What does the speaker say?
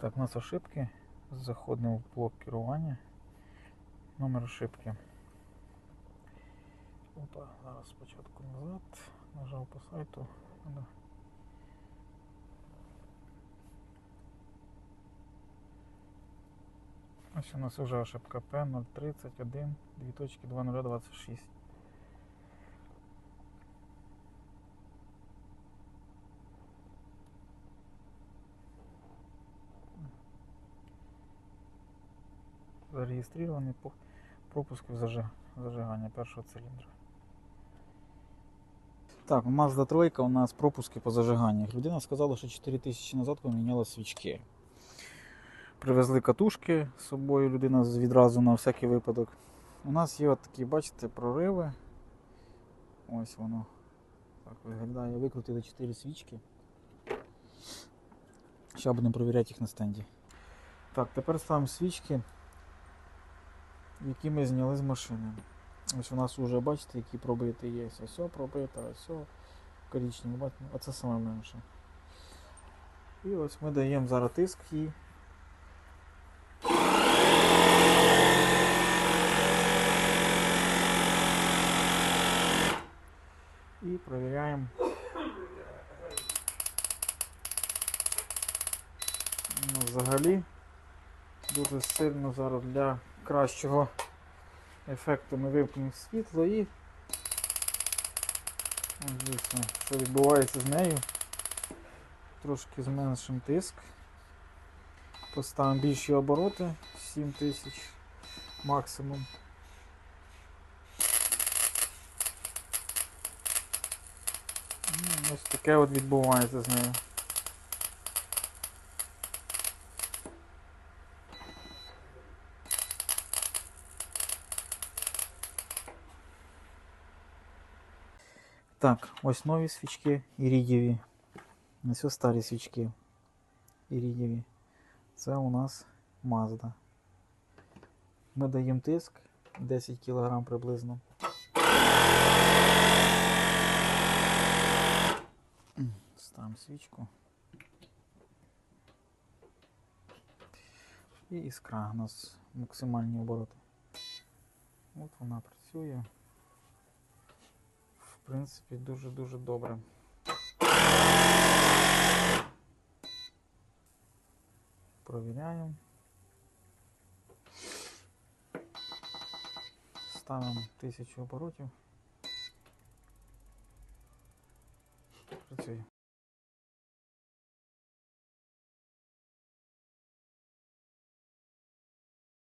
Так, у нас ошибки. Заходимо в блок керування. Номер ошибки. Опа, зараз спочатку назад. Нажав по сайту. Ось у нас вже ошибка P031, 2.2026. Зареєстрований пропуску зажигання першого циліндра. Так, Mazda 3 у нас пропуски по зажиганнях. Людина сказала, що 4000 назад поміняла свічки. Привезли катушки з собою, людина відразу на всякий випадок. У нас є от такі, бачите, прориви. Ось воно так виглядає. Викрутили 4 свічки. Зараз будемо перевіряти їх на стенді. Так, тепер ставимо свічки, які ми зняли з машини. Ось у нас вже бачите, які пробиті є. Ось о пробита, ось о коричневі, бачите, оце саме менше. І ось ми даємо зараз тиск їй. І перевіряємо. Ну, взагалі дуже сильно зараз для кращого ефекту ми вимкнемо світло і дивіться, що відбувається з нею. Трошки зменшимо тиск. Поставимо більші обороти 7000 максимум. Ну, Ось таке от відбувається з нею. Так, ось нові свічки ірідієві. Ось ось старі свічки ірідієві. Це у нас Mazda. Ми даємо тиск 10 кг приблизно. Ставимо свічку. І іскра у нас максимальні обороти. От вона працює. В принципі, дуже-дуже добре. Провіряємо. Ставимо 1000 оборотів. Працює.